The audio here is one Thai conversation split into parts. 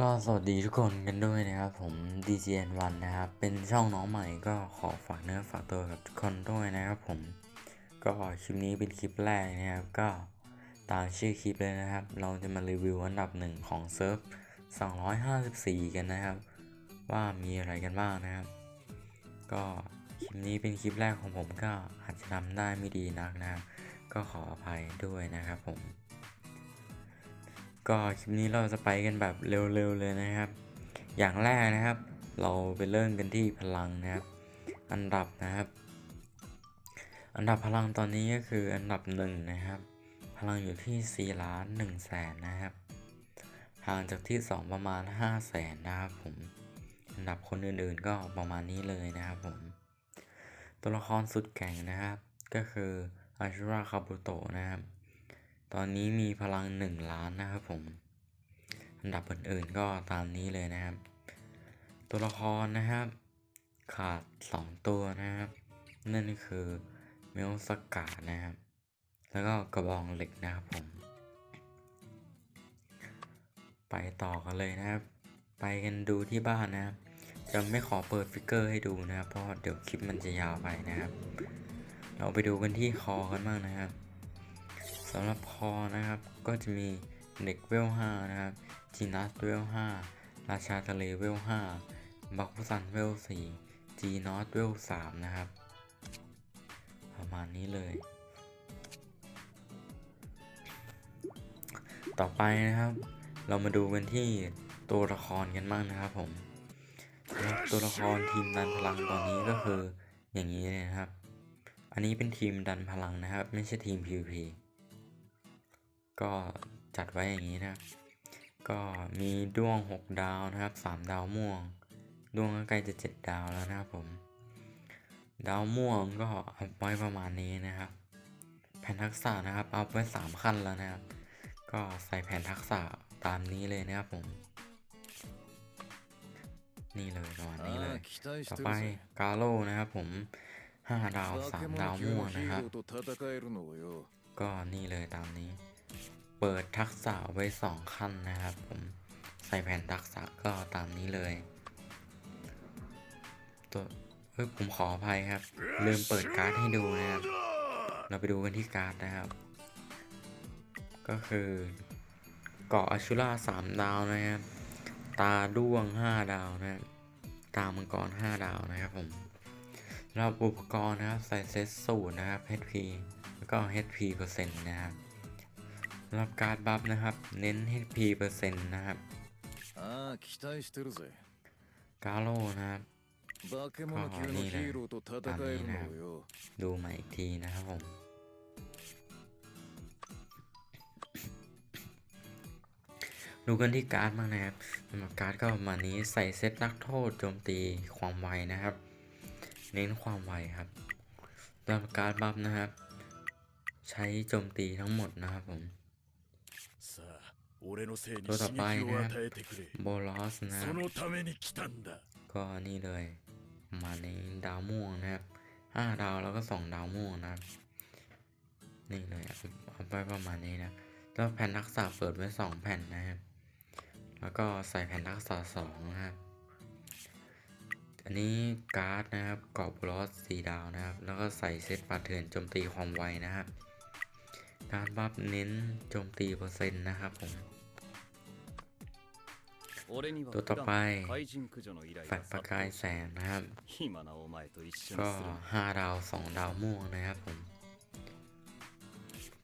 ก็สวัสดีทุกคนกันด้วยนะครับ ผม DGN1 นะครับ เป็นช่องน้องใหม่ก็ขอฝากเนื้อฝากตัวกับทุกคนด้วยนะครับผม ก็คลิปนี้เป็นคลิปแรกนะครับ ก็ตามชื่อคลิปเลยนะครับ เราจะมารีวิวอันดับหนึ่งของเซิร์ฟ 254 กันนะครับ ว่ามีอะไรกันบ้างนะครับ ก็คลิปนี้เป็นคลิปแรกของผมก็อาจจะทำได้ไม่ดีนักนะครับ ก็ขออภัยด้วยนะครับผม ก็คลิปนี้เราจะไปกันแบบเร็วๆเลยนะครับ อย่างแรกนะครับ เราไปเริ่มกันที่พลังนะครับ อันดับนะครับ อันดับพลังตอนนี้ก็คืออันดับหนึ่งนะครับ พลังอยู่ที่4ล้าน1แสนนะครับห่างจากที่ 2 ประมาณ5แสนนะครับผมอันดับคนอื่นๆก็ประมาณนี้เลยนะครับผมตัวละครสุดแกร่งนะครับ ก็คืออาชูราคาบุโตะนะครับ ตอนนี้มีพลัง 1 ล้านนะครับผม อันดับอื่นๆก็ตามนี้เลยนะครับ ตัวละครนะครับ ขาด 2 ตัวนะครับ นั่นคือเมลสกานะครับ แล้วก็กระบองเหล็กนะครับผม ไปต่อกันเลยนะครับ ไปกันดูที่บ้านนะครับ จะไม่ขอเปิดฟิกเกอร์ให้ดูนะครับ เพราะเดี๋ยวคลิปมันจะยาวไปนะครับ เราไปดูกันที่คอกันบ้างนะครับ สำหรับคอนะครับก็จะมีเด็กเวล5นะครับจีนัสเวล5ราชาทะเลเวล5บักพุสันเวล4จีนอสเวล3นะครับ ประมาณนี้เลย ต่อไปนะครับ เรามาดูกันที่ตัวละครกันบ้างนะครับผมตัวละครทีมดันพลังตอนนี้ก็คืออย่างนี้เลยนะครับ อันนี้เป็นทีมดันพลังนะครับ ไม่ใช่ทีม PVP ก็จัดไว้อย่างนี้นะครับ ก็มีด้วง 6 ดาวนะครับ 3 ดาวม่วง ด้วงก็ใกล้จะ 7 ดาวแล้วนะครับผม ดาวม่วงก็เอัพไว้ประมาณนี้นะครับ แผ่นทักษะนะครับเอัพไว้ 3 ขั้นแล้วนะครับ ก็ใส่แผ่นทักษะตามนี้เลยนะครับผม นี่เลยประมาณนี้เลย ต่อไปกาโลนะครับผม5ดาว3ดาวม่วงนะครับ ก็นี่เลยตามนี้ เปิดทักษะไว้ 2 ขั้นนะครับผมใส่แผ่นทักษะก็ตามนี้เลย ตัวเฮ้ยผมขออภัยครับ ลืมเปิดการ์ดให้ดูนะครับ เราไปดูกันที่การ์ดนะครับ ก็คือเกาะอชูล่า3 ดาวนะครับ ตาด้วง 5 ดาวนะครับตามังกร 5 ดาวนะครับผมสำหรับอุปกรณ์นะครับใส่เซตสูตรนะครับ HP แล้วก็ HP เปอร์เซ็นต์นะครับ รับการบัฟนะครับ เน้น HP เปอร์เซ็นต์นะครับกาโลนะครับก็นี่นะครัตามนี้นะครับดูใหม่อีกทีนะครับผมดูกันที่การ์ดมากนะครับสำหรับการ์ดก็ประมาณนี้ใส่เซตนักโทษโจมตีความไวนะครับ เน้นความไวครับสำหรับการ์ดบัฟนะครับ ใช้โจมตีทั้งหมดนะครับผม さあ俺のせいにどうだ刺激をバイね与えてくれ โบลอสนะค そ รับ のために来たんだ ก็นี่เลยประมาณนี้ดาวม่วงนะครับห้าดาวแล้วก็สองดาวม่วงนะครับ นี่เลยเอาเอาไปประมาณนี้นะ แล้วแผ่นทักษะเปิดไว้สองแผ่นนะครับ แล้วก็ใส่แผ่นทักษะสองนะครับ อันนี้การ์ดนะครับกรอบบลอสสีดาวนะครับ แล้วก็ใส่เซตปัดเถื่อนโจมตีความไวนะครับ การบัฟเน้นโจมตีเปอร์เซ็นต์นะครับผม ตัวต่อไปฝัดประกายแสงนะครับ ก็ห้าดาวสองดาวม่วงนะครับผม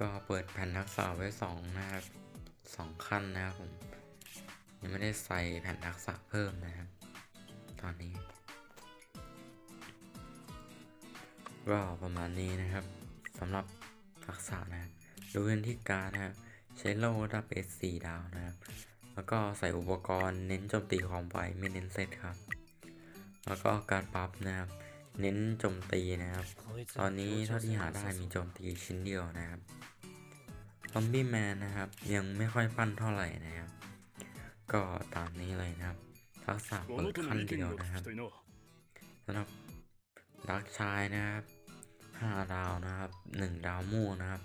ก็เปิดแผ่นทักษะไว้สองนะครับสองขั้นนะครับผม ยังไม่ได้ใส่แผ่นทักษะเพิ่มนะครับ ตอนนี้ก็ประมาณนี้นะครับสำหรับทักษะนะครับ ดูพื้นที่การนะครับ ใช้โล่ระดับ S4 ดาวนะครับ แล้วก็ใส่อุปกรณ์เน้นโจมตีของไวไม่เน้นเซตครับ แล้วก็การปั๊บนะครับ เน้นโจมตีนะครับ ตอนนี้เท่าที่หาได้มีโจมตีชิ้นเดียวนะครับซอมบี้แมนนะครับ ยังไม่ค่อยปั้นเท่าไหร่นะครับ ก็ตามนี้เลยนะครับ ทักษะเปิดขั้นเดียวนะครับสำหรับดักชายนะครับ 5 ดาวนะครับ 1 ดาวม่นะครับ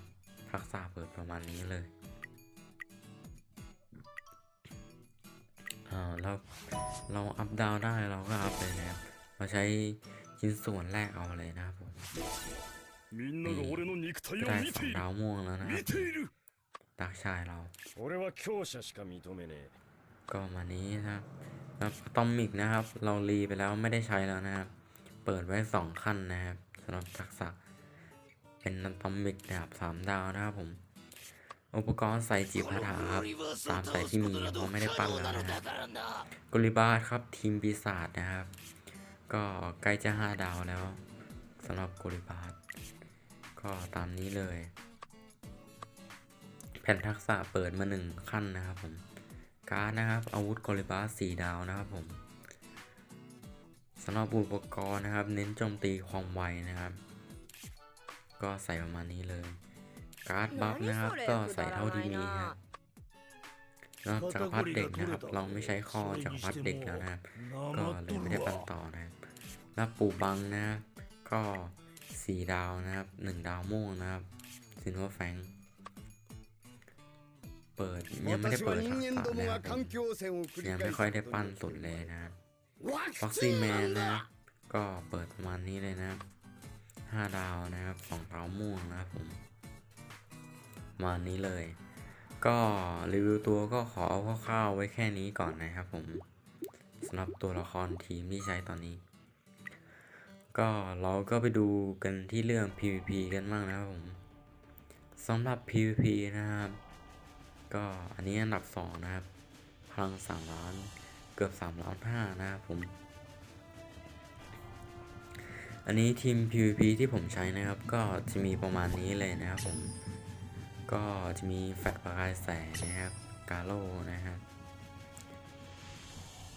รักษาเปิดประมาณนี้เลยอ่าเราเราอัพดาวได้เราก็อัพเลยนะครับเราใช้ชิ้นส่วนแรกเอาเลยนะครับผมนี่ได้สองดาวม่วงแล้วนะครับดักชายเราก็มานี้นะครับแล้วตอมิกนะครับ เรารีไปแล้วไม่ได้ใช้แล้วนะครับ เปิดไว้สองขั้นนะครับสำหรับทักษะ เป็นอะตอมิกดาบสามดาวนะครับผม อุปกรณ์ใส่จีบคาถาครับตามใส่ที่มีเพราะไม่ได้ปั้นแล้วนะครับกุลิบาสครับทีมปีศาจนะครับ ก็ใกล้จะห้าดาวแล้วสำหรับกุลิบาสก็ตามนี้เลย แผ่นทักษะเปิดมาหนึ่งขั้นนะครับผมการ์ดนะครับ อาวุธกอริบาสสี่ดาวนะครับผมสำหรับอุปกรณ์นะครับ เน้นโจมตีความไวนะครับ ก็ใส่ประมาณนี้เลย การ์ดบัฟนะครับก็ใส่เท่าที่มีครับนอกจากพัดเด็กนะครับ เราไม่ใช้คอจากพัดเด็กแล้วนะครับ ก็เลยไม่ได้ปั้นต่อนะครับแล้วปูบังนะก็สี่ดาวนะครับหนึ่งดาวม่วงนะครับซินวัวแฟงเปิดยังไม่ได้เปิดทักษะนะครับยังไม่ค่อยได้ปั้นสุดเลยนะฟ็อกซี่แมนนะก็เปิดประมาณนี้เลยนะครับ ห้าดาวนะครับสองดาวม่วงนะครับผมมาณนี้เลย ก็รีวิวตัวก็ขอเอาคร่าวๆไว้แค่นี้ก่อนนะครับผมสำหรับตัวละครทีมที่ใช้ตอนนี้ ก็เราก็ไปดูกันที่เรื่อง PVP กันบ้างนะครับผมสำหรับ PVP นะครับ ก็อันนี้อันดับ 2 นะครับ พลัง 3 ล้าน เกือบ 3 ล้าน5นะครับผม อันนี้ทีม PVP ที่ผมใช้นะครับ ก็จะมีประมาณนี้เลยนะครับผม ก็จะมีแฟลชประกายแสงนะครับ กาโลนะครับ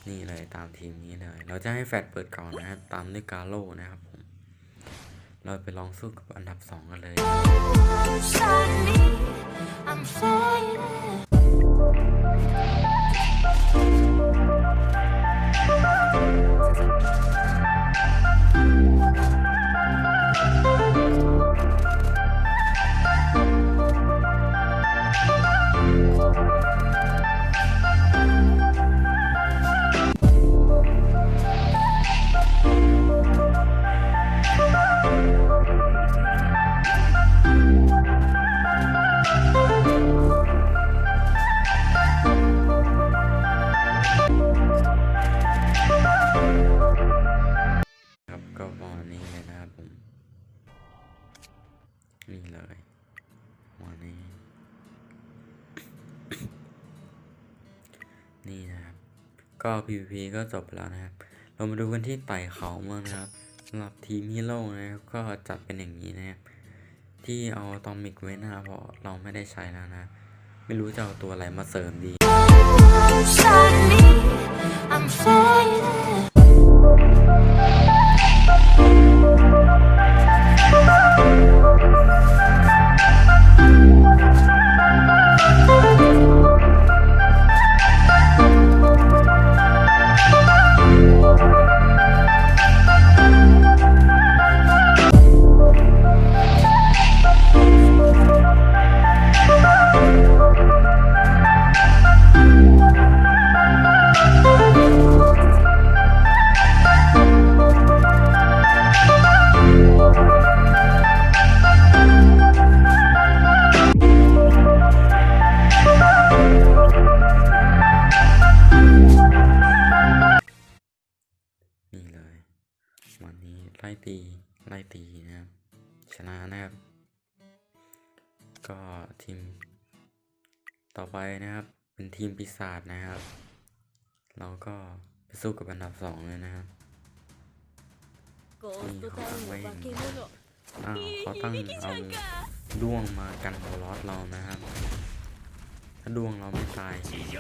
นี่เลยตามทีมนี้เลย เราจะให้แฟลชเปิดก่อนนะครับ ตามด้วยกาโลนะครับผม เราไปลองสู้กับอันดับ 2 กันเลย นี่เลยประมาณนี้ นี่นะครับ ก็ PVP ก็จบไปแล้วนะครับ เรามาดูกันที่ไต่เขาบ้างนะครับสำหรับทีมฮีโร่นะครับ ก็จัดเป็นอย่างนี้นะครับ ที่เอาตอมิกไว้น้าเพราะเราไม่ได้ใช้แล้วนะ ไม่รู้จะเอาตัวอะไรมาเสริมดี I'm fading.. ไล่ตีไล่ตีนะครับชนะนะครับ ก็ทีม ต่อไปนะครับ เป็นทีมปีศาจนะครับ เราก็ไปสู้กับอันดับสองเลยนะครับนี่เขาตั้งไว้อาเขาตั้งเอาด้วงมากันฮอลรอดเรานะครับถ้าดวงเราไม่ตาย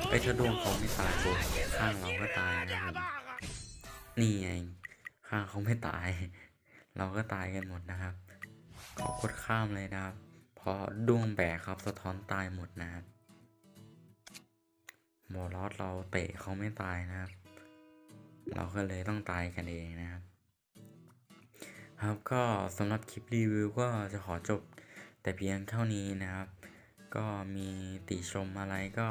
ไอ้ถ้าดวงเขาไม่ตายตัวข้างเราก็ตายนะครับนี่เอง ข้าเขาไม่ตาย เราก็ตายกันหมดนะครับขอกดข้ามเลยนะครับ เพราะด้วงแบกครับสะท้อนตายหมดนะครับโบลอสเราเตะเขาไม่ตายนะครับ เราก็เลยต้องตายกันเองนะครับ ครับก็สำหรับคลิปรีวิวก็จะขอจบแต่เพียงเท่านี้นะครับ ก็มีติชมอะไรก็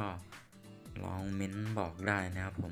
ลองเม้นบอกได้นะครับผม